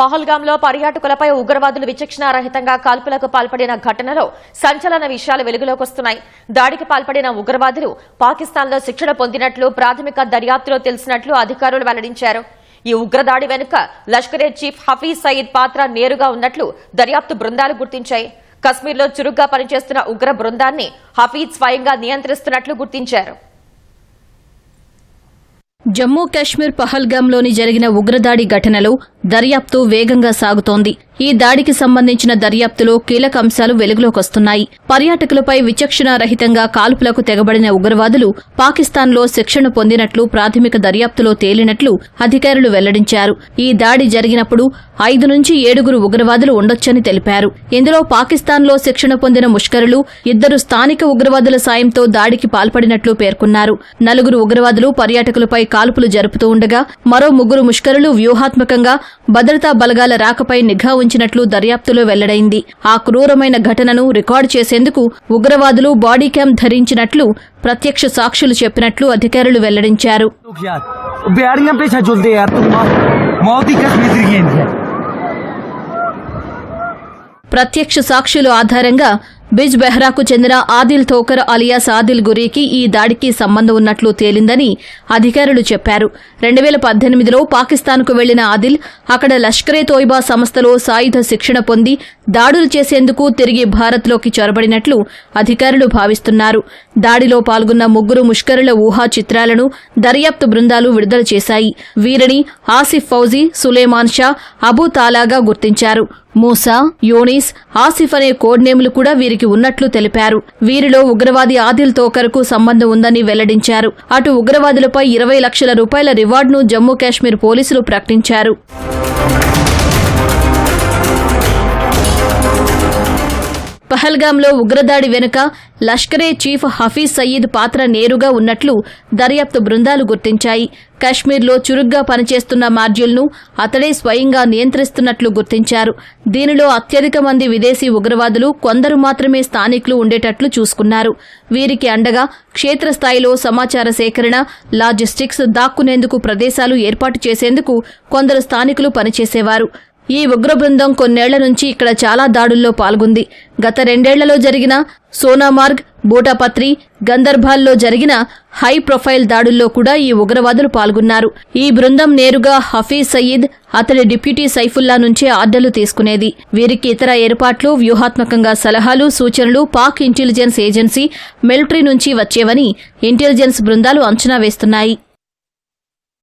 పహల్గాంలో పర్యాటకులపై ఉగ్రవాదులు విచక్షణారహితంగా కాల్పులకు పాల్పడిన ఘటనలో సంచలన విషయాలు వెలుగులోకి వస్తున్నాయి. దాడికి పాల్పడిన ఉగ్రవాదులు పాకిస్తాన్లో శిక్షణ పొందినట్లు ప్రాథమిక దర్యాప్తులో తెలిసినట్లు అధికారులు వెల్లడించారు. ఈ ఉగ్రదాడి వెనుక లష్కరే చీఫ్ హఫీజ్ సయీద్ పాత్ర నేరుగా ఉన్నట్లు దర్యాప్తు బృందాలు గుర్తించాయి. కశ్మీర్లో చురుగ్గా పనిచేస్తున్న ఉగ్ర బృందాన్ని హఫీజ్ స్వయంగా నియంత్రిస్తున్నట్లు గుర్తించారు. జమ్మూ కాశ్మీర్ పహల్గామ్లోని జరిగిన ఉగ్రదాడి ఘటనలో దర్యాప్తు వేగంగా సాగుతోంది. ఈ దాడికి సంబంధించిన దర్యాప్తులో కీలక అంశాలు వెలుగులోకొస్తున్నాయి. పర్యాటకులపై విచక్షణారహితంగా కాల్పులకు తెగబడిన ఉగ్రవాదులు పాకిస్తాన్లో శిక్షణ పొందినట్లు ప్రాథమిక దర్యాప్తులో తేలినట్లు అధికారులు వెల్లడించారు. ఈ దాడి జరిగినప్పుడు ఐదు నుంచి ఏడుగురు ఉగ్రవాదులు ఉండొచ్చని తెలిపారు. ఇందులో పాకిస్తాన్లో శిక్షణ పొందిన ముష్కరులు ఇద్దరు స్థానిక ఉగ్రవాదుల సాయంతో దాడికి పాల్పడినట్లు పేర్కొన్నారు. నలుగురు ఉగ్రవాదులు పర్యాటకులపై కాల్పులు జరుపుతూ ఉండగా మరో ముగ్గురు ముష్కరులు వ్యూహాత్మకంగా భద్రతా బలగాల రాకపై నిఘా ఉంచినట్లు దర్యాప్తులో వెల్లడైంది. ఆ క్రూరమైన ఘటనను రికార్డు చేసేందుకు ఉగ్రవాదులు బాడీ క్యామ్ ధరించినట్లు ప్రత్యక్ష సాక్షులు చెప్పినట్లు అధికారులు వెల్లడించారు. ప్రత్యక్ష సాక్షులు ఆధారంగా బిజ్ బెహ్రాకు చెందిన ఆదిల్ థోకర్ అలియాస్ ఆదిల్ గురీకి ఈ దాడికి సంబంధం ఉన్నట్లు తేలిందని అధికారులు చెప్పారు. రెండు వేల పద్దెనిమిదిలో పాకిస్తాన్కు వెళ్ళిన ఆదిల్ అక్కడ లష్కరే తోయిబా సంస్థలో సాయుధ శిక్షణ పొంది దాడులు చేసేందుకు తిరిగి భారత్లోకి చొరబడినట్లు అధికారులు భావిస్తున్నారు. దాడిలో పాల్గొన్న ముగ్గురు ముష్కరుల ఊహా చిత్రాలను దర్యాప్తు బృందాలు విడుదల చేశాయి. వీరిని ఆసిఫ్ ఫౌజీ సులేమాన్ షా అబూ తాలాగా గుర్తించారు. మూసా యోనీస్ ఆసిఫ్ అనే కోడ్నేములు కూడా వీరికి ఉన్నట్లు తెలిపారు. వీరిలో ఉగ్రవాది ఆదిల్ తోకర్కు సంబంధం ఉందని వెల్లడించారు. అటు ఉగ్రవాదులపై ఇరవై లక్షల రూపాయల రివార్డును జమ్మూ కాశ్మీర్ పోలీసులు ప్రకటించారు. పహల్గాంలో ఉగ్రదాడి వెనుక లష్కరే చీఫ్ హఫీజ్ సయీద్ పాత్ర నేరుగా ఉన్నట్లు దర్యాప్తు బృందాలు గుర్తించాయి. కశ్మీర్లో చురుగ్గా పనిచేస్తున్న మాడ్యూల్ను అతడే స్వయంగా నియంత్రిస్తున్నట్లు గుర్తించారు. దీనిలో అత్యధిక మంది విదేశీ ఉగ్రవాదులు కొందరు మాత్రమే స్థానికులు ఉండేటట్లు చూసుకున్నారు. వీరికి అండగా క్షేత్రస్థాయిలో సమాచార సేకరణ లాజిస్టిక్స్ దాక్కునేందుకు ప్రదేశాలు ఏర్పాటు చేసేందుకు కొందరు స్థానికులు పనిచేసేవారు. ఈ ఉగ్ర బృందం కొన్నేళ్ళ నుంచి ఇక్కడ చాలా దాడుల్లో పాల్గొంది. గత రెండేళ్ళలో జరిగిన సోనామార్గ్ బూటాపత్రి గందర్భాల్లో జరిగిన హై ప్రొఫైల్ దాడుల్లో కూడా ఈ ఉగ్రవాదులు పాల్గొన్నారు. ఈ బృందం నేరుగా హఫీజ్ సయీద్ అతడి డిప్యూటీ సైఫుల్లా నుంచే ఆర్డర్లు తీసుకునేది. వీరికి ఇతర ఏర్పాట్లు వ్యూహాత్మకంగా సలహాలు సూచనలు పాక్ ఇంటెలిజెన్స్ ఏజెన్సీ మిలిటరీ నుంచి వచ్చేవని ఇంటెలిజెన్స్ బృందాలు అంచనా వేస్తున్నాయి.